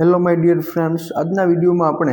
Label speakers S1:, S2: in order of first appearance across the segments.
S1: Hello my dear friends આજના વિડીયોમાં આપણે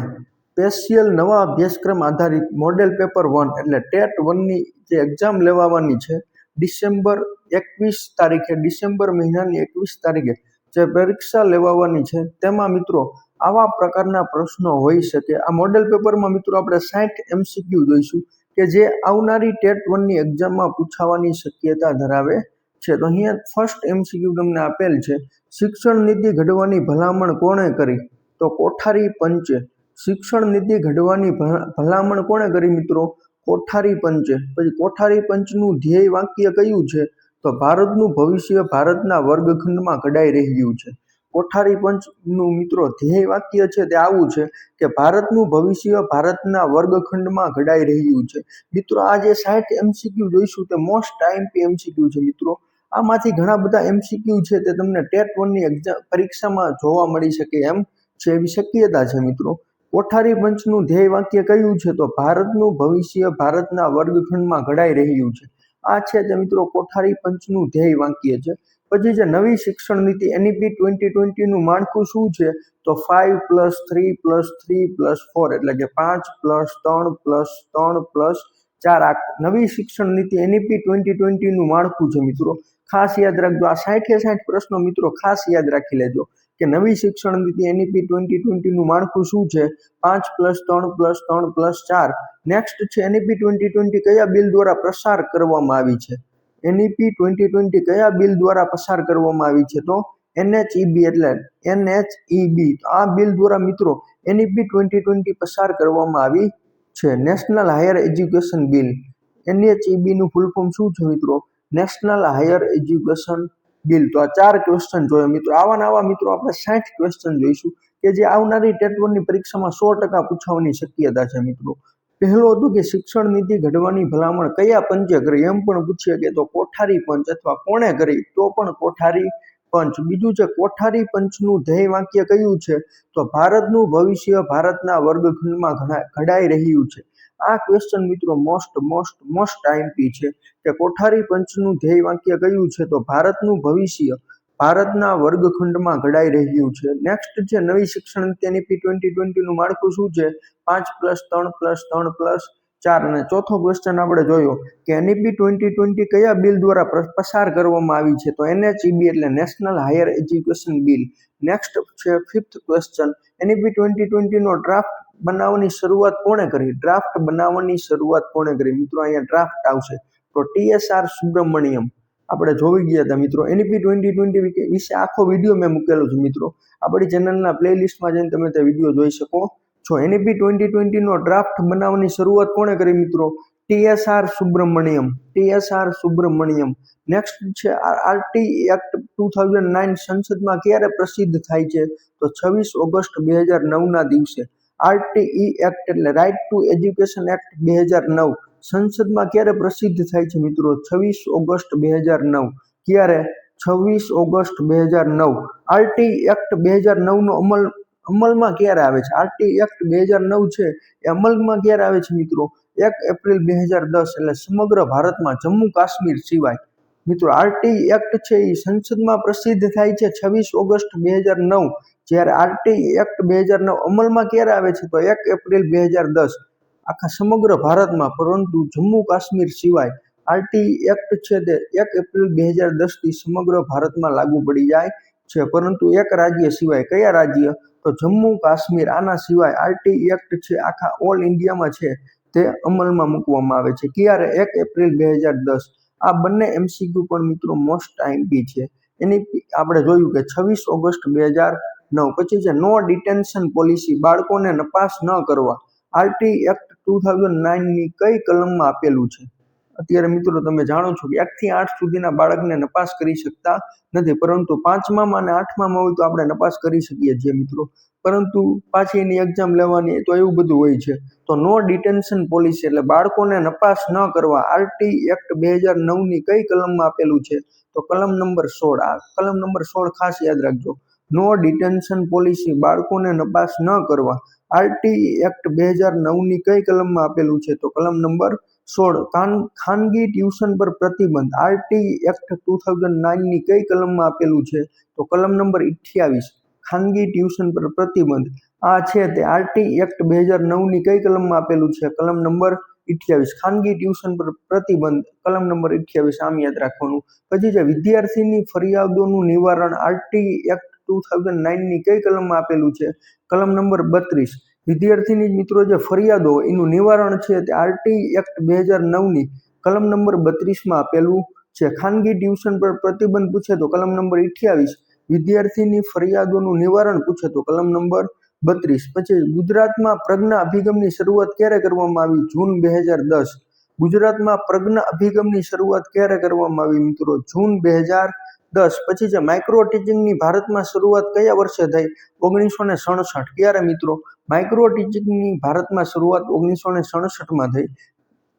S1: સ્પેશિયલ નવા અભ્યાસક્રમ આધારિત મોડેલ પેપર વન એટલે ટેટ વનની જે એક્ઝામ લેવાવાની છે, ડિસેમ્બર એકવીસ તારીખે, ડિસેમ્બર મહિનાની એકવીસ તારીખે જે પરીક્ષા લેવાવાની છે, તેમાં મિત્રો આવા પ્રકારના પ્રશ્નો હોઈ શકે. આ મોડેલ પેપરમાં મિત્રો આપણે સાઠ એમસીક્યુ જોઈશું કે જે આવનારી ટેટ વનની એક્ઝામમાં પૂછાવાની શક્યતા ધરાવે તો અહીંયા ફર્સ્ટ એમસીક્યુ તમને આપેલ છે. શિક્ષણ નીતિ ઘડવાની ભલામણ કોણે કરી? તો કોઠારી પંચે. શિક્ષણ નીતિ ઘડવાની ભલામણ કોણે કરી મિત્રો? કોઠારી પંચે. પછી કોઠારી પંચનું ધ્યેય વાક્ય કયું છે? તો ભારતનું ભવિષ્ય ભારતના વર્ગખંડમાં ઘડાઈ રહ્યું છે. કોઠારી પંચનું મિત્રો ધ્યેય વાક્ય છે તે આવું છે કે ભારતનું ભવિષ્ય ભારતના વર્ગખંડમાં ઘડાઈ રહ્યું છે. મિત્રો આ જે સાઠ એમસીક્યુ જોઈશું તે મોસ્ટ આઈએમપી એમસીક્યુ છે મિત્રો. આમાંથી ઘણા બધા એમસીક્યુ છે તે તમને ટેટ વનની એક્ઝામ પરીક્ષામાં જોવા મળી શકે એમ છે એવી શક્યતા છે મિત્રો. કોઠારી પંચનું ધ્યેય વાક્ય કયું છે? તો ભારતનું ભવિષ્ય ભારતના વર્ગખંડમાં ઘડાઈ રહ્યું છે. આ છે તે મિત્રો કોઠારી પંચનું ધ્યેય વાક્ય છે. પછી જે નવી શિક્ષણ નીતિ એનઈપી ટ્વેન્ટી ટ્વેન્ટીનું માળખું શું છે? તો five plus three plus three plus four એટલે કે પાંચ પ્લસ ત્રણ પ્લસ ત્રણ પ્લસ ચાર. આ નવી શિક્ષણ નીતિ એનઈપી ટ્વેન્ટી ટ્વેન્ટીનું માળખું છે મિત્રો. ખાસ યાદ રાખજો. આ સાઠે સાઠ પ્રશ્નો મિત્રો ખાસ યાદ રાખી લેજો કે નવી શિક્ષણ નીતિ એનઈપી ટ્વેન્ટી ટ્વેન્ટીનું માળખું શું છે? પાંચ પ્લસ ત્રણ પ્લસ ત્રણ પ્લસ ચાર. નેક્સ્ટ છે એનઈપી ટ્વેન્ટી ટ્વેન્ટી કયા બિલ દ્વારા પ્રસાર કરવામાં આવી છે? એનઈપી ટ્વેન્ટી ટ્વેન્ટી કયા બિલ દ્વારા પસાર કરવામાં આવી છે? તો એનએચઈબી એટલે એનએચઈબી આ બિલ દ્વારા મિત્રો એનઈપી ટ્વેન્ટી ટ્વેન્ટી પસાર કરવામાં આવી છે. નેશનલ હાયર એજ્યુકેશન બિલ એનએચઈબીનું ફૂલ ફોર્મ શું છે મિત્રો? નેશનલ હાયર એજ્યુકેશન બિલ તો આ ચાર ક્વેશ્ચન જોયો મિત્રો. આવા નવા મિત્રો આપણે સાઠ ક્વેશ્ચન જોઈશું કે જે આવનારી ટેટ વનની પરીક્ષામાં સો ટકા પૂછવાની શક્યતા છે મિત્રો. પહેલો હતું કે શિક્ષણ નીતિ ઘડવાની ભલામણ કયા પંચે કરી? એમ પણ પૂછીએ કે તો કોઠારી પંચ અથવા કોણે કરી? તો પણ કોઠારી પંચ. બીજું છે, કોઠારી પંચનું ધ્યેય વાક્ય કયું છે? તો ભારતનું ભવિષ્ય ભારતના વર્ગખંડમાં ઘડા- ઘડાઈ રહ્યું છે. આ ક્વેશ્ચન મિત્રો મોસ્ટ મોસ્ટ મોસ્ટ આઈએમપી છે કે કોઠારી પંચનું ધ્યેય વાક્ય કયું છે? તો ભારતનું ભવિષ્ય ભારતના વર્ગખંડમાં ઘડાઈ રહ્યું છે. નેક્સ્ટ છે નવી શિક્ષણ નીતિ પી ટ્વેન્ટી ટ્વેન્ટીનું માળખું શું છે? પાંચ પ્લસ ત્રણ પ્લસ ત્રણ પ્લસ ચાર અને ચોથો ક્વેશ્ચન આપણે જોયો કે એનઈપી ટ્વેન્ટી ટ્વેન્ટી કયા બિલ દ્વારા પસાર કરવામાં આવી છે? તો એનએચઈબી એટલે national higher education bill next છે ફિફ્થ ક્વેશ્ચન એનઈપી ટ્વેન્ટી ટ્વેન્ટીનો ડ્રાફ્ટ બનાવવાની શરૂઆત કોણે કરી? ડ્રાફ્ટ બનાવવાની શરૂઆત કોણે કરી? મિત્રો, અહીંયા ડ્રાફ્ટ આવશે. તો ટીએસઆર સુબ્રમણ્યમ. આપણે જોઈ ગયા હતા, મિત્રો. એનપી ટ્વેન્ટી ટ્વેન્ટી વિશે આખો વીડિયો મેં મૂકેલો છે, મિત્રો. આપણી ચેનલના પ્લેલિસ્ટમાં જઈને તમે તે વીડિયો જોઈ શકો. છો એનપી ટ્વેન્ટી ટ્વેન્ટીનો ડ્રાફ્ટ બનાવવાની શરૂઆત કોણે કરી, મિત્રો? TSR Subramanyam. TSR Subramanyam. Next છે RT act two thousand nine સંસદમાં ક્યારે પ્રસિદ્ધ થાય છે? તો છવ્વીસ ઓગસ્ટ બે હજાર નવના દિવસે. આરટીઈ એક્ટ એટલે રાઇટ ટુ એજ્યુકેશન એક્ટ બે હજાર નવ. સંસદમાં ક્યારે પ્રસિદ્ધ થાય છે મિત્રો? છવ્વીસ ઓગસ્ટ બે હજાર નવ. ક્યારે? છવ્વીસ ઓગસ્ટ બે હજાર નવ. આરટી એક્ટ બે હજાર નવનો અમલ અમલમાં ક્યારે આવે છે? આરટી એક્ટ બે હજાર નવ છે એ અમલમાં ક્યારે આવે છે મિત્રો? એક એપ્રિલ બે હજાર દસ એટલે સમગ્ર ભારતમાં જમ્મુ કાશ્મીર સિવાય. મિત્રો આરટી એક્ટ છે એ સંસદમાં પ્રસિદ્ધ થાય છે છવ્વીસ ઓગસ્ટ બે હજાર નવ. જ્યારે આરટી એક્ટ બે હજાર નવ અમલમાં ક્યારે આવે છે, તો એક એપ્રિલ બે હજાર દસ, આખા સમગ્ર ભારતમાં, પરંતુ જમ્મુ કાશ્મીર સિવાય આરટી એક્ટ છે તે એક એપ્રિલ બે હજાર દસથી સમગ્ર ભારતમાં લાગુ પડી જાય છે. પરંતુ એક રાજ્ય સિવાય કયા રાજ્ય? તો જમ્મુ કાશ્મીર. આના સિવાય આરટી એક્ટ છે આખા ઓલ ઇન્ડિયામાં છે તે અમલમાં મૂકવામાં આવે છે. ક્યારે? એક એપ્રિલ બે હજાર દસ. આ બંને એમસીક્યુ પણ મિત્રો મોસ્ટ આઈમ્પી છે. એની આપણે જોયું કે છવ્વીસ ઓગસ્ટ બે હજાર નવ. પછી છે, નો ડિટેન્શન પોલિસી બાળકોને નપાસ ન કરવા. આરટી એક્ટ ટુ થાઉઝન્ડ નાઇનની કઈ કલમમાં આપેલું છે? અત્યારે મિત્રો તમે જાણો છો કે એકથી આઠ સુધીના બાળકને નપાસ કરી શકતા નથી, પરંતુ પાંચમામાં અને આઠમામાં હોય તો આપણે નપાસ કરી શકીએ છીએ મિત્રો. પરંતુ પાછી એની એક્ઝામ લેવાની તો એવું બધું હોય છે. તો નો ડિટેન્શન પોલિસી એટલે બાળકોને નપાસ ન કરવા આરટી એક્ટ બે હજાર નવની કઈ કલમમાં આપેલું છે? તો કલમ નંબર સોળ. આ કલમ નંબર સોળ ખાસ યાદ રાખજો. નો ડિટેન્શન પોલિસી બાળકોને નપાસ ન કરવા. આરટી એક્ટ બે હજાર નવની કઈ કલમમાં આપેલું છે? તો કલમ નંબર સોળ ખાન ખાનગી ટ્યુશન પર પ્રતિબંધ. આરટી એક્ટ ટુ થાઉઝન્ડ નાઇનની કઈ કલમમાં આપેલું છે? તો કલમ નંબર અઠ્યાવીસ, ખાનગી ટ્યુશન પર પ્રતિબંધ. આ છે તે આરટી એક્ટ બે હજાર નવની કઈ કલમમાં આપેલું છે? કલમ નંબર અઠ્યાવીસ, ખાનગી ટ્યુશન પર પ્રતિબંધ. કલમ નંબર અઠ્યાવીસ, આમ યાદ રાખવાનું. પછી છે વિદ્યાર્થીની ફરિયાદોનું નિવારણ. આરટી એક્ટ ટુ થાઉઝન્ડ નાઇનની કઈ કલમમાં આપેલું છે? કલમ નંબર બત્રીસ. વિદ્યાર્થીની મિત્રો જે ફરિયાદો એનું નિવારણ છે તે આરટી એક્ટ બે હજાર નવની કલમ નંબર બત્રીસમાં આપેલું છે. ખાનગી ટ્યુશન પર પ્રતિબંધ પૂછે તો કલમ નંબર અઠ્યાવીસ. વિદ્યાર્થીની ફરિયાદોનું નિવારણ પૂછે તો કલમ નંબર બત્રીસ. પછી ગુજરાતમાં પ્રજ્ઞા અભિગમની શરૂઆત ક્યારે કરવામાં આવી? જૂન બે હજાર દસ. ગુજરાતમાં પ્રજ્ઞા અભિગમની શરૂઆત ક્યારે કરવામાં આવી મિત્રો? જૂન બે હજાર દસ. પછી છે માઇક્રો ટીચિંગની ભારતમાં શરૂઆત કયા વર્ષે થઈ? ઓગણીસો ને સડસઠ. ક્યારે મિત્રો? માઇક્રો ટીચિંગની ભારતમાં શરૂઆત ઓગણીસો ને સડસઠમાં થઈ.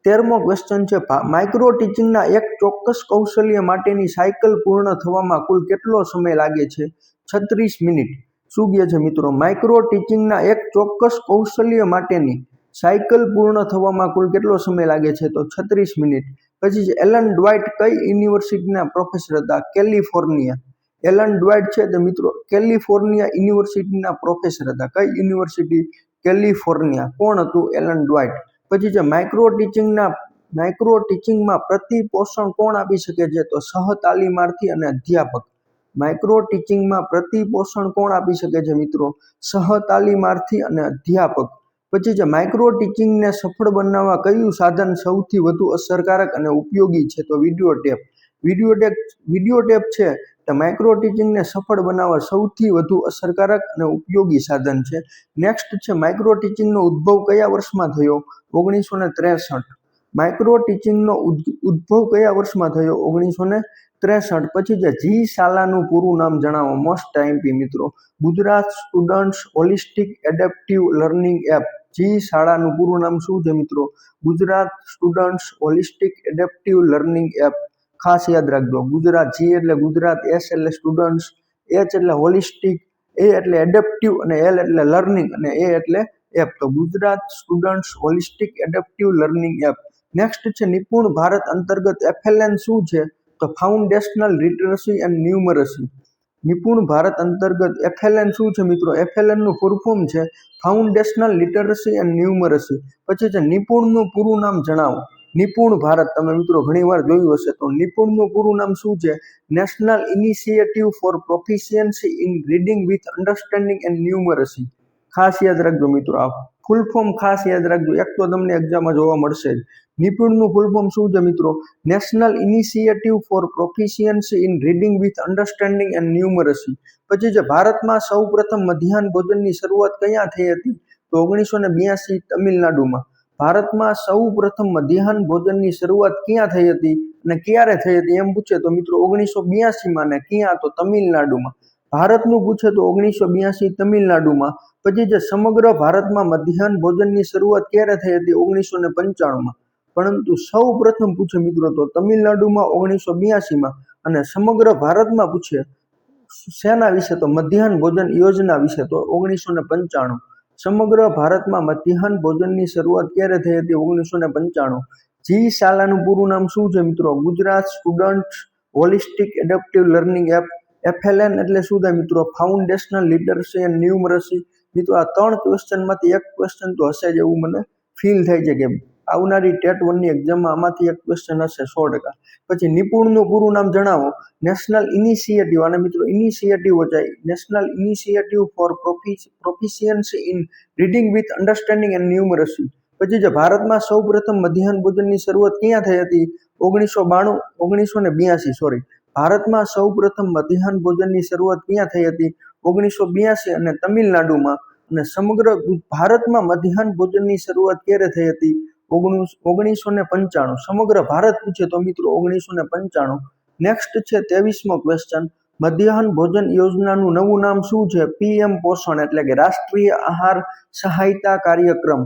S1: તેરમો ક્વેશ્ચન છે માઇક્રો ટીચિંગના એક ચોક્કસ કૌશલ્ય માટેની સાયકલ પૂર્ણ થવામાં કુલ કેટલો સમય લાગે છે? છત્રીસ મિનિટ. શું કહે છે મિત્રો? માઇક્રો ટીચિંગના એક ચોક્કસ કૌશલ્ય માટેની સાયકલ પૂર્ણ થવામાં કુલ કેટલો સમય લાગે છે? તો છત્રીસ મિનિટ. પછી એલન ડ્વાઇટ કઈ યુનિવર્સિટીના પ્રોફેસર હતા? કેલિફોર્નિયા. એલન ડ્વાઇટ છે તે મિત્રો કેલિફોર્નિયા યુનિવર્સિટીના પ્રોફેસર હતા. કઈ યુનિવર્સિટી? કેલિફોર્નિયા. કોણ હતું એલન ડ્વાઇટ? પછી છે, માઇક્રો ટીચિંગના, માઇક્રો ટીચિંગમાં પ્રતિપોષણ કોણ આપી શકે છે? તો સહ તાલીમાર્થી અને અધ્યાપક. માઇક્રો ટીચિંગમાં પ્રતિપોષણ કોણ આપી શકે છે મિત્રો? સહ તાલીમાર્થી અને અધ્યાપક. પછી છે માઇક્રો ટીચિંગને સફળ બનાવવા કયું સાધન સૌથી વધુ અસરકારક અને ઉપયોગી છે? તો video tape video tape video tape છે તે માઇક્રો ટીચિંગને સફળ બનાવવા સૌથી વધુ અસરકારક અને ઉપયોગી સાધન છે. નેક્સ્ટ છે માઇક્રો ટીચિંગનો ઉદ્ભવ કયા વર્ષમાં થયો? ઓગણીસો ને ત્રેસઠ. માઇક્રો ટીચિંગનો ઉદ- ઉદ્ભવ કયા વર્ષમાં થયો? ઓગણીસો ને ત્રેસઠ. પછી છે જી શાલાનું પૂરું નામ જણાવો મોસ્ટ આઈમ્પી મિત્રો. Gujarat students holistic adaptive learning app જી, શાળાનું પૂરું નામ શું છે મિત્રો? Gujarat students holistic adaptive learning app. ખાસ યાદ રાખજો, ગુજરાત જી એટલે ગુજરાત એસ એટલે સ્ટુડન્ટ્સ, એચ એટલે હોલિસ્ટિક, એ એટલે એડેપ્ટિવ અને એલ એટલે લર્નિંગ અને એ એટલે એપ. તો Gujarat students holistic adaptive learning app. Next છે, નિપુણ ભારત અંતર્ગત એફએલએન શું છે? તો ફાઉન્ડેશનલ લિટરસી એન્ડ ન્યુમરસી. નિપુણ ભારત અંતર્ગત એફએલએન શું છે મિત્રો? એફએલએનનું ફૂલ છે ફાઉન્ડેશનલ લિટરસી એન્ડ ન્યુમરસી પછી છે નિપુણનું પૂરું નામ જણાવો. નિપુણ ભારત. તમે મિત્રો ઘણીવાર જોયું હશે તો નિપુણનું પૂરું નામ શું છે? National initiative for proficiency in reading with understanding and numeracy ખાસ યાદ રાખજો મિત્રો આ ફૂલ ફોર્મ ખાસ યાદ રાખજો. એક તો તમને એક્ઝામમાં જોવા મળશે જ. નિપુણનું ફૂલ ફોર્મ શું છે મિત્રો? National initiative for proficiency in reading with understanding and numeracy પછી જે ભારતમાં સૌ પ્રથમ મધ્યાહન ભોજનની શરૂઆત ક્યાં થઈ હતી? તો ઓગણીસો ને બ્યાસી તમિલનાડુમાં. ભારતમાં સૌ પ્રથમ મધ્યાહન ભોજનની શરૂઆત ક્યાં થઈ હતી અને ક્યારે થઈ હતી એમ પૂછે તો મિત્રો ઓગણીસો બ્યાસીમાં ને ક્યાં તો તમિલનાડુમાં. ભારતનું પૂછે તો ઓગણીસો બ્યાસી તમિલનાડુમાં, પછી જે સમગ્ર ભારતમાં મધ્યાહન ભોજનની શરૂઆત ક્યારે થઈ હતી ઓગણીસો ને પંચાણુંમાં? પરંતુ સૌ પ્રથમ પૂછે મિત્રો તો તમિલનાડુમાં ઓગણીસો બ્યાસીમાં અને સમગ્ર ભારતમાં પૂછે, શેના વિશે તો? મધ્યાહન ભોજન યોજના વિશે તો ઓગણીસો ને પંચાણું. સમગ્ર ભારતમાં મધ્યાહન ભોજનની શરૂઆત ક્યારે થઈ હતી ઓગણીસો ને પંચાણું? જી શાલાનું પૂરું નામ શું છે મિત્રો? Gujarat student holistic adaptive learning app FLN એટલે શું થાય મિત્રો? ફાઉન્ડેશનલ લીડરશી એન્ડ ન્યુમરસી મિત્રો, આ ત્રણ ક્વેશ્ચનમાંથી એક ક્વેશ્ચન તો હશે જ એવું મને ફીલ થાય છે કે આવનારી ટેટ વનની એક્ઝામમાં આમાંથી એક ક્વેશ્ચન હશે સો ટકા. પછી નિપુણનું પૂરું નામ જણાવો. નેશનલ ઇનિશિયેટિવ અને મિત્રો initiative વચાય national initiative for proficiency in reading with understanding and numeracy પછી જે ભારતમાં સૌ પ્રથમ મધ્યાહન ભોજનની શરૂઆત ક્યાં થઈ હતી? ઓગણીસો બાણું, ઓગણીસો ને બ્યાસી સોરી ભારતમાં સૌ પ્રથમ મધ્યાહન ભોજનની શરૂઆત ક્યાં થઈ હતી? ઓગણીસો બ્યાસી અને તમિલનાડુમાં. અને સમગ્ર ભારતમાં મધ્યાહન ભોજનની શરૂઆત ક્યારે થઈ હતી? ઓગણીસ ઓગણીસો ને પંચાણું. સમગ્ર ભારત પૂછે તો મિત્રો ઓગણીસો ને પંચાણું. નેક્સ્ટ છે ત્રેવીસમો ક્વેશ્ચન મધ્યાહન ભોજન યોજનાનું નવું નામ શું છે? પીએમ પોષણ એટલે કે રાષ્ટ્રીય આહાર સહાયતા કાર્યક્રમ.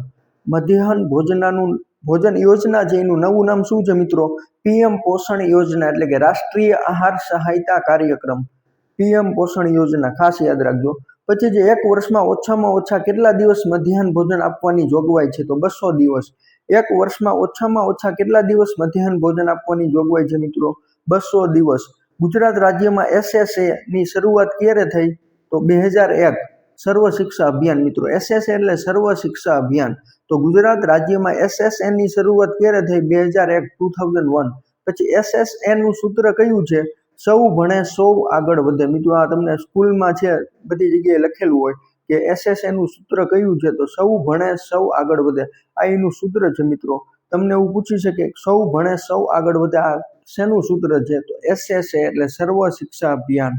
S1: મધ્યાહન ભોજનાનું ભોજન યોજના જેનું નવું નામ શું છે મિત્રો? પીએમ પોષણ યોજના એટલે કે રાષ્ટ્રીય આહાર સહાયતા કાર્યક્રમ. પીએમ પોષણ યોજના ખાસ યાદ રાખજો. પછી જે એક વર્ષમાં ઓછામાં ઓછા કેટલા દિવસ મધ્યાહન ભોજન આપવાની જોગવાઈ છે તો બસો દિવસ. એક વર્ષમાં ઓછામાં ઓછા કેટલા દિવસ મધ્યાહન ભોજન આપવાની જોગવાઈ છે મિત્રો? બસો દિવસ. ગુજરાત રાજ્યમાં એસએસએ ની શરૂઆત ક્યારે થઈ? તો બે હજાર એક. સર્વ શિક્ષા અભિયાન મિત્રો. એસએસ એટલે સર્વ શિક્ષા અભિયાન. તો ગુજરાત રાજ્યમાં એસએસએનની શરૂઆત ક્યારે થઈ? બે હજાર એક ટુ થાઉઝન્ડ વન પછી એસએસએનનું સૂત્ર કયું છે? સૌ ભણે, સૌ આગળ વધે. મિત્રો, આ તમને સ્કૂલમાં છે, બધી જગ્યાએ લખેલું હોય કે એસએસએનનું સૂત્ર કયું છે? તો સૌ ભણે, સૌ આગળ વધે. આ એનું સૂત્ર છે મિત્રો. તમને એવું પૂછી શકે સૌ ભણે, સૌ આગળ વધે. આ શેનું સૂત્ર છે? તો એસએસએ એટલે સર્વ શિક્ષા અભિયાન.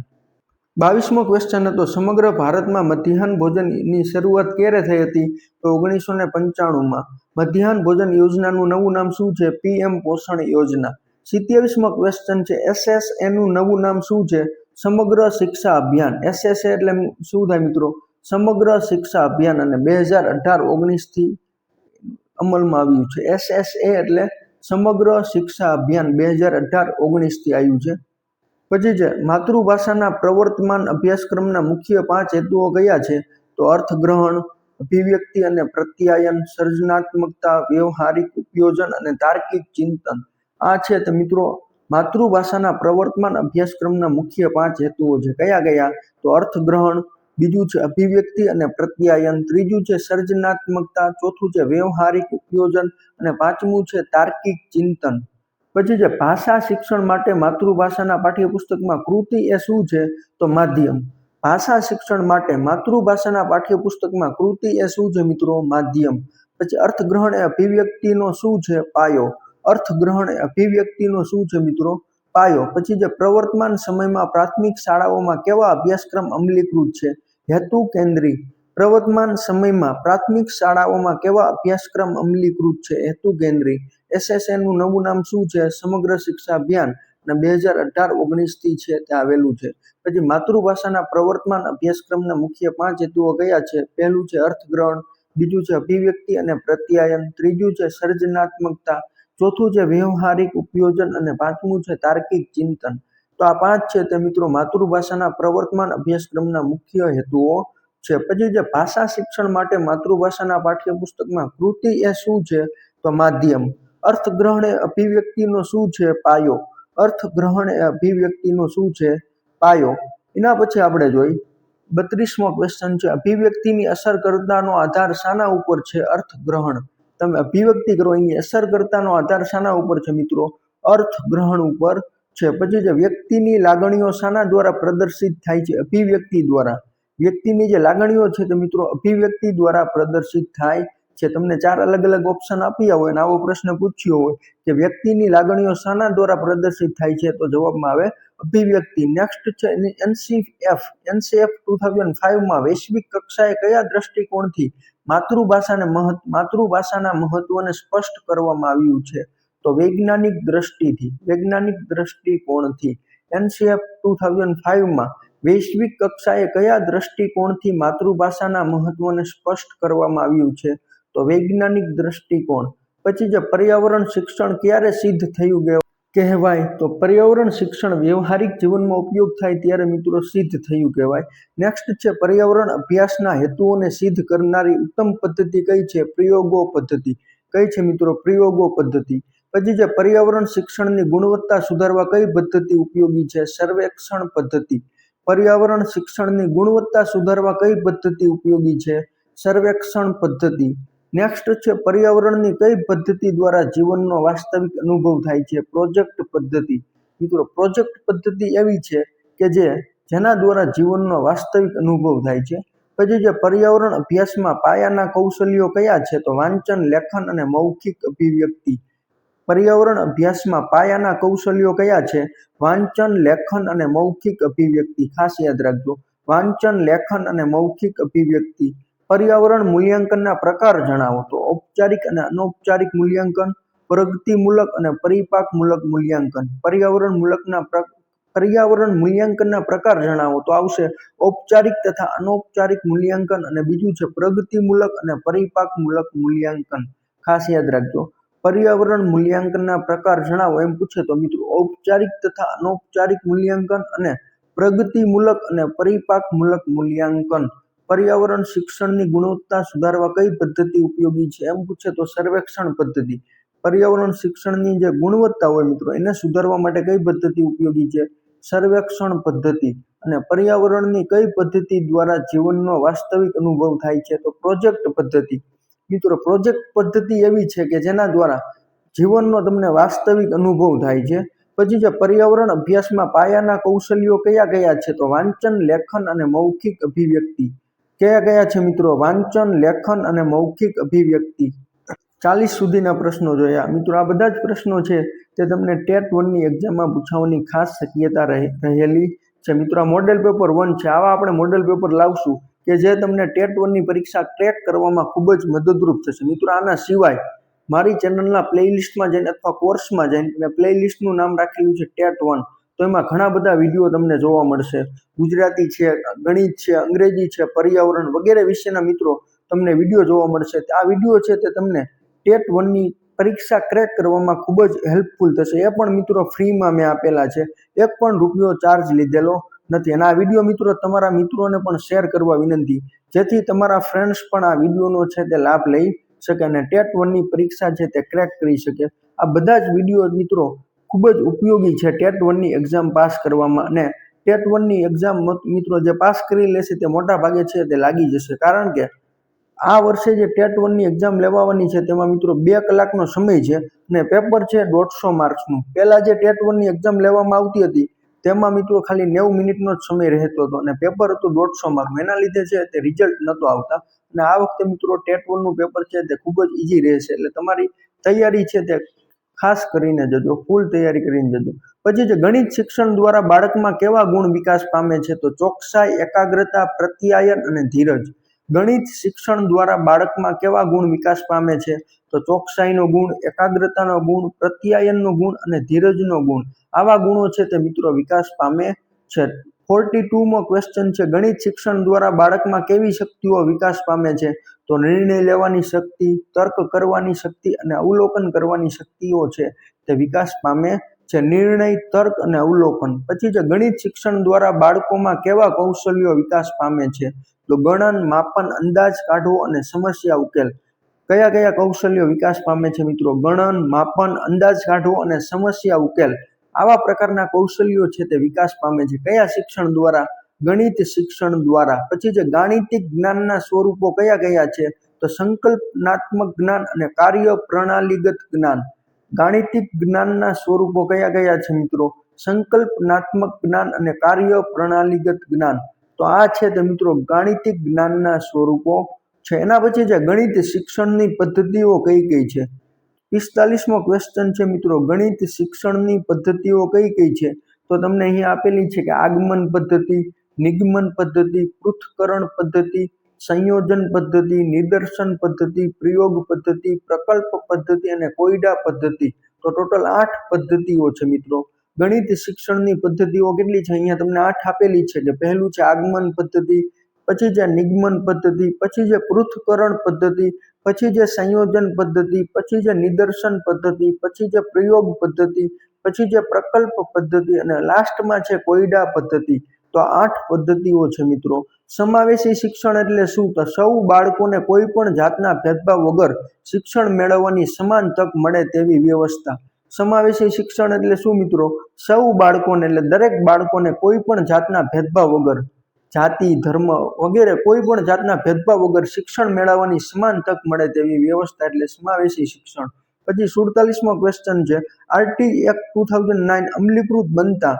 S1: બાવીસમો ક્વેશ્ચન હતો. સમગ્ર ભારતમાં મધ્યાહન ભોજનની શરૂઆત ક્યારે થઈ હતી? તો ઓગણીસો ને પંચાણુંમાં. મધ્યાહન ભોજન યોજનાનું નવું નામ શું છે? પીએમ પોષણ યોજના. સિત્યાવીસમો ક્વેશ્ચન છે. એસએસએનું નવું નામ શું છે? સમગ્ર શિક્ષા અભિયાન. એસએસએ એટલે શું થાય મિત્રો? સમગ્ર શિક્ષા અભિયાન અને બે હજાર અઢાર ઓગણીસથી અમલમાં આવ્યું છે. એસએસએ એટલે સમગ્ર શિક્ષા અભિયાન બે હજાર અઢાર ઓગણીસથી આવ્યું છે. પછી છે માતૃભાષાના પ્રવર્તમાન અભ્યાસક્રમના મુખ્ય પાંચ હેતુઓ કયા છે? તો અર્થગ્રહણ, અભિવ્યક્તિ અને પ્રત્યાયન, સર્જનાત્મકતા, વ્યવહારિક ઉપયોજન અને તાર્કિક ચિંતન. આ છે તો મિત્રો, માતૃભાષાના પ્રવર્તમાન અભ્યાસક્રમના મુખ્ય પાંચ હેતુઓ છે. કયા કયા? તો અર્થગ્રહણ, બીજું છે અભિવ્યક્તિ અને પ્રત્યાયન, ત્રીજું છે સર્જનાત્મકતા, ચોથું છે વ્યવહારિક ઉપયોજન અને પાંચમું છે તાર્કિક ચિંતન. પછી જે ભાષા શિક્ષણ માટે માતૃભાષાના પાઠ્યપુસ્તકમાં કૃતિ એ શું છે? તો માધ્યમ. ભાષા શિક્ષણ માટે માતૃભાષાના પાઠ્યપુસ્તકમાં કૃતિ એ શું છે મિત્રો? માધ્યમ. પછી અર્થગ્રહણ એ અભિવ્યક્તિનો શું છે? પાયો. અર્થગ્રહણ એ અભિવ્યક્તિનો શું છે મિત્રો? પાયો. પછી જે પ્રવર્તમાન સમયમાં પ્રાથમિક શાળાઓમાં કેવા અભ્યાસક્રમ અમલીકૃત છે? હેતુ કેન્દ્રી પ્રવર્તમાન સમયમાં પ્રાથમિક શાળાઓમાં કેવા અભ્યાસક્રમ અમલીકૃત છે? હેતુ કેન્દ્રી એસએસએનનું નવું નામ શું છે? સમગ્ર શિક્ષા અભિયાન અને બે હજાર અઢાર ઓગણીસથી છે તે આવેલું છે. પછી માતૃભાષાના પ્રવર્તમાન અભ્યાસક્રમના મુખ્ય પાંચ હેતુઓ કયા છે? પહેલું છે અર્થગ્રહણ, બીજું છે અભિવ્યક્તિ અને પ્રત્યાયન, ત્રીજું છે સર્જનાત્મકતા, ચોથું છે વ્યવહારિક ઉપયોજન અને પાંચમું છે તાર્કિક ચિંતન. તો આ પાંચ છે તે મિત્રો માતૃભાષાના પ્રવર્તમાન અભ્યાસક્રમના મુખ્ય હેતુઓ છે. પછી જે ભાષા શિક્ષણ માટે માતૃભાષાના પાઠ્યપુસ્તકમાં કૃતિ એ શું છે? તો માધ્યમ. અર્થગ્રહણ એ અભિવ્યક્તિનો શું છે? પાયો. અર્થગ્રહણ એ અભિવ્યક્તિનો શું છે? પાયો. એના પછી આપણે જોઈ. બત્રીસમો ક્વેશ્ચન છે. અભિવ્યક્તિની અસરકર્તાનો આધાર શાના ઉપર છે? અર્થગ્રહણ. તમે અભિવ્યક્તિ કરો, એની અસરકર્તાનો આધાર શાના ઉપર છે મિત્રો? અર્થગ્રહણ ઉપર છે. પછી જે વ્યક્તિની લાગણીઓ શાના દ્વારા પ્રદર્શિત થાય છે? અભિવ્યક્તિ દ્વારા. વ્યક્તિની જે લાગણીઓ છે તે મિત્રો અભિવ્યક્તિ દ્વારા પ્રદર્શિત થાય છે. તમને ચાર અલગ અલગ ઓપ્શન આપ્યા હોય અને આવો પ્રશ્ન પૂછ્યો હોય કે વ્યક્તિની લાગણીઓ શાના દ્વારા પ્રદર્શિત થાય છે તો જવાબમાં આવે અભિવ્યક્તિ. નેક્સ્ટ છે એનસીએફ એનસીએફ ટુ થાઉઝન્ડ ફાઈવમાં વૈશ્વિક કક્ષાએ કયા દ્રષ્ટિકોણથી માતૃભાષાને મહત્વ, માતૃભાષાના મહત્વને સ્પષ્ટ કરવામાં આવ્યું છે? તો વૈજ્ઞાનિક દ્રષ્ટિથી, વૈજ્ઞાનિક દ્રષ્ટિકોણથી એનસીએફ ટુ થાઉઝન્ડ ફાઈવમાં વૈશ્વિક કક્ષાએ કયા દ્રષ્ટિકોણથી માતૃભાષાના મહત્વને સ્પષ્ટ કરવામાં આવ્યું છે? તો વૈજ્ઞાનિક દ્રષ્ટિકોણ. પછી જે પર્યાવરણ શિક્ષણ ક્યારે સિદ્ધ થયું કહેવાય. તો પર્યાવરણ શિક્ષણ વ્યવહારિક જીવનમાં ઉપયોગ થાય ત્યારે મિત્રો સિદ્ધ થયું કહેવાય. નેક્સ્ટ છે, પર્યાવરણ અભ્યાસના હેતુઓને સિદ્ધ કરનારી ઉત્તમ પદ્ધતિ કઈ છે? પ્રયોગો પદ્ધતિ. કઈ છે મિત્રો? પ્રયોગો પદ્ધતિ. પછી જે પર્યાવરણ શિક્ષણની ગુણવત્તા સુધારવા કઈ પદ્ધતિ ઉપયોગી છે? સર્વેક્ષણ પદ્ધતિ. પર્યાવરણ શિક્ષણની ગુણવત્તા સુધારવા કઈ પદ્ધતિ ઉપયોગી છે? સર્વેક્ષણ પદ્ધતિ. નેક્સ્ટ છે, પર્યાવરણની કઈ પદ્ધતિ દ્વારા જીવનનો વાસ્તવિક અનુભવ થાય છે? પ્રોજેક્ટ પદ્ધતિ. મિત્રો, પ્રોજેક્ટ પદ્ધતિ એવી છે કે જે જેના દ્વારા જીવનનો વાસ્તવિક અનુભવ થાય છે. પછી જે પર્યાવરણ અભ્યાસમાં પાયાના કૌશલ્યો કયા છે? તો વાંચન, લેખન અને મૌખિક અભિવ્યક્તિ. પર્યાવરણ અભ્યાસમાં પાયાના કૌશલ્યો કયા છે? વાંચન, લેખન અને મૌખિક અભિવ્યક્તિ ખાસ યાદ રાખજો. વાંચન, લેખન અને મૌખિક અભિવ્યક્તિ. પર્યાવરણ મૂલ્યાંકનના પ્રકાર જણાવો તો ઔપચારિક અને અનૌપચારિક મૂલ્યાંકન, પ્રગતિમૂલક અને પરિપાકમૂલક મૂલ્યાંકન. પર્યાવરણ મૂલકના પર્યાવરણ મૂલ્યાંકનના પ્રકાર જણાવો તો આવશે ઔપચારિક તથા અનૌપચારિક મૂલ્યાંકન અને બીજું છે પ્રગતિમૂલક અને પરિપાકમૂલક મૂલ્યાંકન. ખાસ યાદ રાખજો. પર્યાવરણ મૂલ્યાંકનના પ્રકાર જણાવો? એમ પૂછે તો મિત્રો, ઔપચારિક તથા અનૌપચારિક મૂલ્યાંકન અને પ્રગતિમૂલક અને પરિપાકમૂલક મૂલ્યાંકન. પર્યાવરણ શિક્ષણની ગુણવત્તા સુધારવા કઈ પદ્ધતિ ઉપયોગી છે? એમ પૂછે તો સર્વેક્ષણ પદ્ધતિ. પર્યાવરણ શિક્ષણની જે ગુણવત્તા હોય મિત્રો, એને સુધારવા માટે કઈ પદ્ધતિ ઉપયોગી છે? સર્વેક્ષણ પદ્ધતિ. અને પર્યાવરણની કઈ પદ્ધતિ દ્વારા જીવનનો વાસ્તવિક અનુભવ થાય છે? તો પ્રોજેક્ટ પદ્ધતિ. મિત્રો પ્રોજેક્ટ પદ્ધતિ એવી છે કે જેના દ્વારા જીવનનો તમને વાસ્તવિક અનુભવ થાય છે. પછી જે પર્યાવરણ અભ્યાસમાં પાયાના કૌશલ્યો કયા કયા છે, તો વાંચન, લેખન અને મૌખિક અભિવ્યક્તિ. કયા કયા છે મિત્રો? વાંચન, લેખન અને મૌખિક અભિવ્યક્તિ. ચાલીસ સુધીના પ્રશ્નો જોયા. મિત્રો, આ બધા જ પ્રશ્નો છે તે તમને ટેટ વનની એક્ઝામમાં પૂછાવાની ખાસ શક્યતા રહે- રહેલી છે. મિત્રો, આ મોડેલ પેપર વન છે. આવા આપણે મોડેલ પેપર લાવશું. કે જે તમને ટેટ વનની પરીક્ષા ક્રેક કરવામાં ખૂબ જ મદદરૂપ થશે. મિત્રો, આના સિવાય મારી ચેનલના પ્લેલિસ્ટમાં જઈને અથવા કોર્સમાં જઈને મેં પ્લેલિસ્ટનું નામ રાખેલું છે ટેટ વન. તો એમાં ઘણા બધા વીડિયો તમને જોવા મળશે. ગુજરાતી છે, ગણિત છે, અંગ્રેજી છે, પર્યાવરણ વગેરે વિશેના મિત્રો તમને વીડિયો જોવા મળશે. આ વીડિયો છે તે તમને ટેટ વનની પરીક્ષા ક્રેક કરવામાં ખૂબ જ હેલ્પફુલ થશે. એ પણ મિત્રો ફ્રીમાં મેં આપેલા છે. એક પણ રૂપિયો ચાર્જ લીધેલો. નથી. અને આ વીડિયો મિત્રો તમારા મિત્રોને પણ શેર કરવા વિનંતી. જેથી તમારા ફ્રેન્ડ્સ પણ આ વિડીયોનો છે તે લાભ લઈ શકે અને ટેટ વનની પરીક્ષા છે તે ક્રેક કરી શકે. આ બધા જ વીડિયો મિત્રો ખૂબ જ ઉપયોગી છે ટેટ વનની એક્ઝામ પાસ કરવામાં. અને ટેટ વનની એક્ઝામ મિત્રો જે પાસ કરી લેશે તે મોટા ભાગે છે તે લાગી જશે. કારણ કે આ વર્ષે જે ટેટ વનની એક્ઝામ લેવાની છે તેમાં મિત્રો બે કલાકનો સમય છે. અને પેપર છે દોઢસો માર્ક્સનું પહેલાં જે ટેટ વનની એક્ઝામ લેવામાં આવતી હતી તેમાં મિત્રો ખાલી નેવું મિનિટનો જ સમય રહેતો હતો અને પેપર હતું દોઢસો માર્કનું. એના લીધે છે તે રિઝલ્ટ નહોતો આવતા. અને આ વખતે મિત્રો ટેટ વનનું પેપર છે તે ખૂબ જ ઇઝી રહેશે. એટલે તમારી તૈયારી છે તે ખાસ કરીને જજો ફૂલ તૈયારી કરીને જજો. પછી જે ગણિત શિક્ષણ દ્વારા બાળકમાં કેવા ગુણ વિકાસ પામે છે તો ચોકસાઈ, એકાગ્રતા, પ્રત્યાયન અને ધીરજ. ગણિત શિક્ષણ દ્વારા બાળકમાં કેવા ગુણ વિકાસ પામે છે તો ચોકસાઈનો ગુણ, એકાગ્રતાનો ગુણ, પ્રત્યાયનનો ગુણ અને ધીરજનો ગુણ. આવા ગુણો છે તે મિત્રો વિકાસ પામે છે. ફોર્ટી ટુમો ક્વેશ્ચન છે, ગણિત શિક્ષણ દ્વારા બાળકમાં કેવી શક્તિઓ વિકાસ પામે છે? તો નિર્ણય લેવાની શક્તિ, તર્ક કરવાની શક્તિ અને અવલોકન કરવાની શક્તિઓ છે તે વિકાસ પામે છે. નિર્ણય, તર્ક અને અવલોકન. પછી જે ગણિત શિક્ષણ દ્વારા બાળકોમાં કેવા કૌશલ્યો વિકાસ પામે છે? તો ગણન, માપન, અંદાજ કાઢવો અને સમસ્યા ઉકેલ. કયા કયા કૌશલ્યો વિકાસ પામે છે મિત્રો? ગણન માપન, અંદાજ કાઢવો અને સમસ્યા ઉકેલ. આવા પ્રકારના કૌશલ્યો છે તે વિકાસ પામે છે. કયા શિક્ષણ દ્વારા? ગણિત શિક્ષણ દ્વારા. પછી જે ગાણિતિક જ્ઞાનના સ્વરૂપો કયા કયા છે? તો સંકલ્પનાત્મક જ્ઞાન અને કાર્ય પ્રણાલીગત જ્ઞાન. ગાણિતિક જ્ઞાનના સ્વરૂપો કયા કયા છે મિત્રો? સંકલ્પનાત્મક જ્ઞાન અને કાર્ય પ્રણાલીગત જ્ઞાન. તો આ છે તે મિત્રો ગાણિતિક જ્ઞાનના સ્વરૂપો. છે. એના પછી છે, ગણિત શિક્ષણની પદ્ધતિઓ કઈ કઈ છે? પિસ્તાલીસમો ક્વેશ્ચન છે મિત્રો. ગણિત શિક્ષણની પદ્ધતિઓ કઈ કઈ છે? તો તમને અહીં આપેલી છે કે આગમન પદ્ધતિ, નિગમન પદ્ધતિ, પૃથ્થકરણ પદ્ધતિ, સંયોજન પદ્ધતિ, નિદર્શન પદ્ધતિ, પ્રયોગ પદ્ધતિ, પ્રકલ્પ પદ્ધતિ અને કોયડા પદ્ધતિ. તો ટોટલ આઠ પદ્ધતિઓ છે મિત્રો. ગણિત શિક્ષણની પદ્ધતિઓ કેટલી છે? અહીંયા તમને આઠ આપેલી છે. કે પહેલું છે આગમન પદ્ધતિ પછી જે નિગમન પદ્ધતિ, પછી જે પૃથ્થકરણ પદ્ધતિ, પછી જે સંયોજન પદ્ધતિ, પછી જે નિદર્શન પદ્ધતિ, પછી જે પ્રયોગ પદ્ધતિ, પછી જે પ્રકલ્પ પદ્ધતિ અને લાસ્ટમાં છે કોયડા પદ્ધતિ. તો આઠ પદ્ધતિઓ છે મિત્રો. સમાવેશી શિક્ષણ એટલે શું? તો સૌ બાળકોને કોઈ પણ જાતના ભેદભાવ વગર શિક્ષણ મેળવવાની સમાન તક મળે તેવી વ્યવસ્થા. સમાવેશી શિક્ષણ એટલે શું મિત્રો? સૌ બાળકોને એટલે દરેક બાળકોને કોઈ પણ જાતના ભેદભાવ વગર જાતિ, ધર્મ વગેરે કોઈ પણ જાતના ભેદભાવ વગર શિક્ષણ મેળવવાની સમાન તક મળે તેવી વ્યવસ્થા એટલે સમાવેશી શિક્ષણ. પછી સુડતાલીસમો ક્વેશ્ચન છે, RT act two thousand nine અમલીકૃત બનતા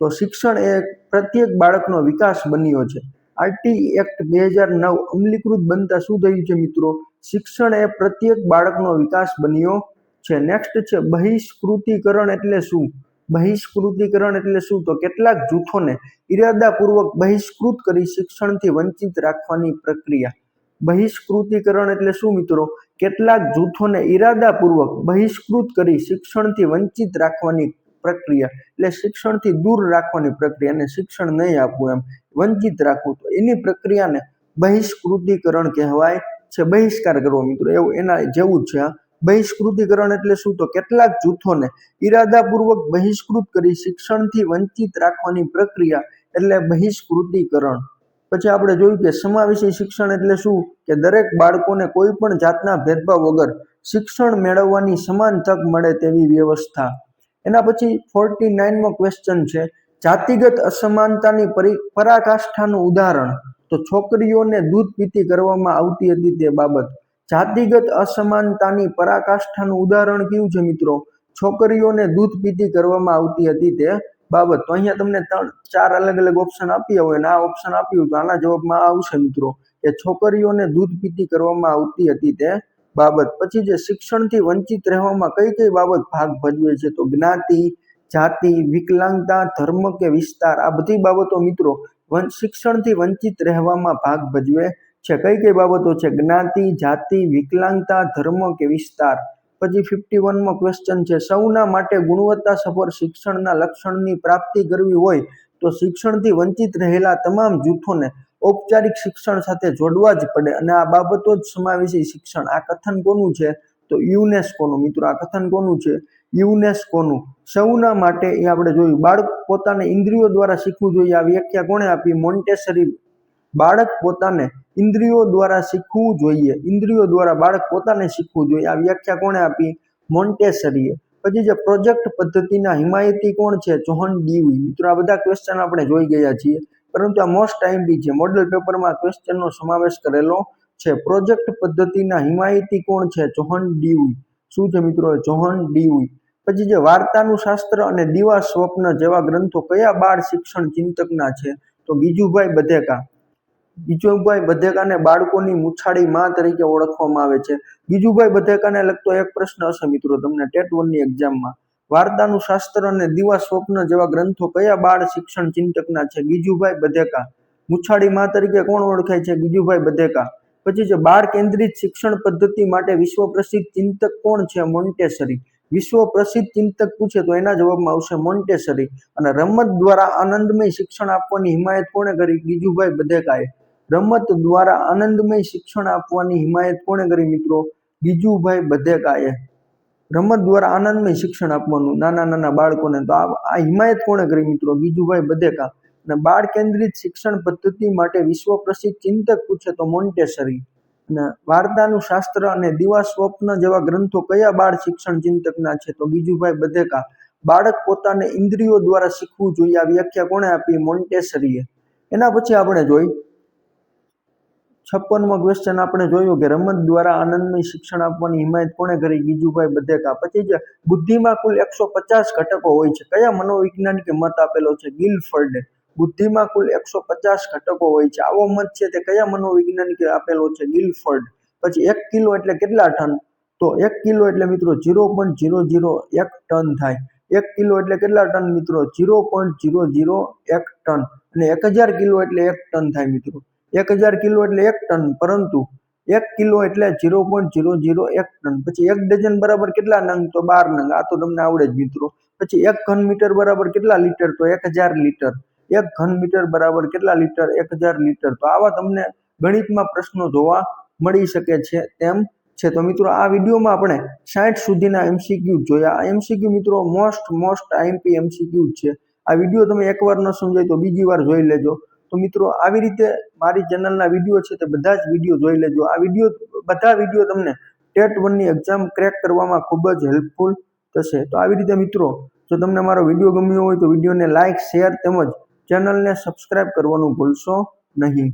S1: તો શિક્ષણ એ પ્રત્યેક બાળકનો વિકાસ બન્યો છે. આરટી એક્ટ બે હજાર નવ અમલીકૃત બનતા શું થયું છે મિત્રો? શિક્ષણ એ પ્રત્યેક બાળકનો વિકાસ બન્યો છે. નેક્સ્ટ છે, બહિષ્કૃતિકરણ એટલે શું? બહિષ્કૃતિકરણ એટલે શું? તો કેટલાક જૂથોને ઇરાદાપૂર્વક બહિષ્કૃત કરી શિક્ષણથી વંચિત રાખવાની પ્રક્રિયા. બહિષ્કૃતિકરણ એટલે શું મિત્રો? કેટલાક જૂથોને ઇરાદાપૂર્વક બહિષ્કૃત કરી શિક્ષણથી વંચિત રાખવાની પ્રક્રિયા. એટલે શિક્ષણથી દૂર રાખવાની પ્રક્રિયા શિક્ષણ નહીં આપવું એમ, વંચિત રાખવું. તો એની પ્રક્રિયાને બહિષ્કૃતિકરણ કહેવાય છે. બહિષ્કાર કરવો મિત્રો. એવું એના જેવું જ છે બહિષ્કૃતિકરણ એટલે શું? તો કેટલાક જૂથોને ઈરાદાપૂર્વક બહિષ્કૃત કરી શિક્ષણથી વંચિત રાખવાની પ્રક્રિયા એટલે બહિષ્કૃતિકરણ. પછી આપણે જોયું કે સમાવેશી શિક્ષણ એટલે શું? કે દરેક બાળકોને કોઈ પણ જાતના ભેદભાવ વગર શિક્ષણ મેળવવાની સમાન તક મળે તેવી વ્યવસ્થા. એના પછી ફોર્ટી નાઇનમો ક્વેશ્ચન છે, જાતિગત અસમાનતાની પરી, પરાકાષ્ઠાનું ઉદાહરણ. તો છોકરીઓને દૂધ પીતી કરવામાં આવતી હતી તે બાબત. જાતિગત અસમાનતાની પરાકાષ્ઠાનું ઉદાહરણ કયું છે મિત્રો? છોકરીઓને દૂધ પીતી કરવામાં આવતી હતી તે બાબત. તો અહીંયા તમને ત્રણ, ચાર અલગ અલગ ઓપ્શન આપ્યા હોય અને આ ઓપ્શન આપ્યું તો આના જવાબમાં આવશે મિત્રો કે છોકરીઓને દૂધ પીતી કરવામાં આવતી હતી તે બાબત. પછી જે શિક્ષણથી વંચિત રહેવામાં કઈ કઈ બાબત ભાગ ભજવે છે? તો જ્ઞાતિ, જાતિ, વિકલાંગતા, ધર્મ કે વિસ્તાર આ બધી બાબતો મિત્રો શિક્ષણથી વંચિત રહેવામાં ભાગ ભજવે છે. કઈ કઈ બાબતો છે? જ્ઞાતિ, જાતિ, વિકલાંગતા, ધર્મ કે વિસ્તાર? પછી ફિફ્ટી વનમાં ક્વેશ્ચન છે. સૌના માટે ગુણવત્તા સફર શિક્ષણના લક્ષણની પ્રાપ્તિ કરવી હોય તો શિક્ષણથી વંચિત રહેલા તમામ જૂથોને ઔપચારિક શિક્ષણ સાથે જોડવા જ પડે અને આ બાબતો જ સમાવેશી શિક્ષણ. આ કથન કોનું છે? તો યુનેસ્કોનું. મિત્રો, આ કથન કોનું છે? યુનેસ્કોનું. સૌના માટે એ આપણે જોયું. બાળક પોતાને ઇન્દ્રિયો દ્વારા શીખવું જોઈએ. આ વ્યાખ્યા કોણે આપી? મોન્ટેસરી. બાળક પોતાને ઇન્દ્રિયો દ્વારા શીખવું જોઈએ. ઇન્દ્રિયો દ્વારા બાળક પોતાને શીખવું જોઈએ. આ વ્યાખ્યા કોણે આપી? મોન્ટેસરીએ. પછી જે પ્રોજેક્ટ પદ્ધતિના હિમાયતી કોણ છે? John Dewey. મિત્રો, આ બધા ક્વેશ્ચન આપણે જોઈ ગયા છીએ. પરંતુ આ મોસ્ટ આઈએમપી છે. મોડલ પેપરમાં ક્વેશ્ચનનો સમાવેશ કરેલો છે. પ્રોજેક્ટ પદ્ધતિના હિમાયતી કોણ છે? John Dewey. શું છે મિત્રો? John Dewey. પછી જે વાર્તાનું શાસ્ત્ર અને દીવા સ્વપ્ન જેવા ગ્રંથો કયા બાળ શિક્ષણ ચિંતકના છે? તો બીજુભાઈ બધેકા. ગીજુભાઈ બધેકાને બાળકોની મુછાળી માં તરીકે ઓળખવામાં આવે છે. ગીજુભાઈ બધેકાને લગતો એક પ્રશ્ન હશે મિત્રો તમને ટેટ વનની એક્ઝામમાં વાર્તાનું શાસ્ત્ર અને દિવા સ્વપ્ન જેવા ગ્રંથો કયા બાળ શિક્ષણ ચિંતકના છે? ગીજુભાઈ બધેકા. મુછાળી માં તરીકે કોણ ઓળખાય છે? ગીજુભાઈ બધેકા. પછી છે, બાળ કેન્દ્રિત શિક્ષણ પદ્ધતિ માટે વિશ્વ પ્રસિદ્ધ ચિંતક કોણ છે? મોન્ટેસરી. વિશ્વ પ્રસિદ્ધ ચિંતક પૂછે તો એના જવાબમાં આવશે મોન્ટેસરી. અને રમત દ્વારા આનંદમય શિક્ષણ આપવાની હિમાયત કોણે કરી? ગીજુભાઈ બધેકાએ. રમત દ્વારા આનંદમય શિક્ષણ આપવાની હિમાયત કોણે કરી મિત્રો? ગીજુભાઈ બધેકાએ રમત દ્વારા આનંદમય શિક્ષણ આપવાનું. નાના નાના બાળકોને તો આ આ હિમાયત કોણે કરી મિત્રો? ગીજુભાઈ બધેકા અને બાળ કેન્દ્રિત શિક્ષણ પદ્ધતિ માટે વિશ્વ પ્રસિદ્ધ ચિંતક પૂછે તો મોન્ટેસરી. અને વાર્તાનું શાસ્ત્ર અને દીવા સ્વપ્ન જેવા ગ્રંથો કયા બાળ શિક્ષણ ચિંતકના છે? તો ગીજુભાઈ બધેકા બાળક પોતાને ઇન્દ્રિયો દ્વારા શીખવું જોઈએ. આ વ્યાખ્યા કોણે આપી? મોન્ટેસરીએ. એના પછી આપણે જોઈ છપ્પનમાં ક્વેશ્ચન આપણે જોયું કે રમત દ્વારા આનંદમય શિક્ષણ આપવાની હિમાયત કોણે કરી? ગીજુભાઈ બધેકા. પછી જે બુદ્ધિમાં કુલ એકસો પચાસ ઘટકો હોય છે. કયા મનોવૈજ્ઞાનિકે મત આપેલો છે? ગિલફર્ડે. બુદ્ધિમાં કુલ એકસો પચાસ ઘટકો હોય છે. આવો મત છે તે કયા મનોવૈજ્ઞાનિકે આપેલો છે? ગિલફર્ડ. પછી એક કિલો એટલે કેટલા ટન? તો એક કિલો એટલે મિત્રો ઝીરો પોઈન્ટ ઝીરો ઝીરો એક ટન થાય. એક કિલો એટલે કેટલા ટન મિત્રો? ઝીરો પોઈન્ટ ઝીરો ઝીરો એક ટન. અને એક હજાર કિલો એટલે એક ટન થાય મિત્રો. એક હજાર કિલો એટલે એક ટન, પરંતુ એક કિલો એટલે ઝીરો પોઈન્ટ ઝીરો ઝીરો એક ટન. પછી એક ડઝન બરાબર કેટલા નંગ? તો બાર નંગ. આ તો તમને આવડે જ મિત્રો. પછી એક ઘન મીટર બરાબર કેટલા લીટર? તો એક હજાર લીટર. એક ઘન મીટર બરાબર કેટલા લીટર? એક હજાર લીટર. તો આવા તમને ગણિતમાં પ્રશ્નો જોવા મળી શકે છે, તેમ છે. તો મિત્રો, આ વિડીયોમાં આપણે સાઠ સુધીના એમસીક્યુ જોયા. આ એમસીક્યુ મિત્રો મોસ્ટ મોસ્ટ આઈએમપી એમસીક્યુ છે. આ વીડિયો તમે એકવાર ન સમજાય તો બીજી વાર જોઈ લેજો. તો મિત્રો, આવી રીતે મારી ચેનલના વીડિયો છે તે બધા જ વીડિયો જોઈ લેજો. આ વીડિયો, બધા વીડિયો તમને ટેટ વનની એક્ઝામ ક્રેક કરવામાં ખૂબ જ હેલ્પફુલ થશે. તો આવી રીતે મિત્રો, જો તમને મારો વીડિયો ગમ્યો હોય તો વિડીયોને લાઇક શેર તેમજ ચેનલને સબસ્ક્રાઈબ કરવાનું ભૂલશો નહીં.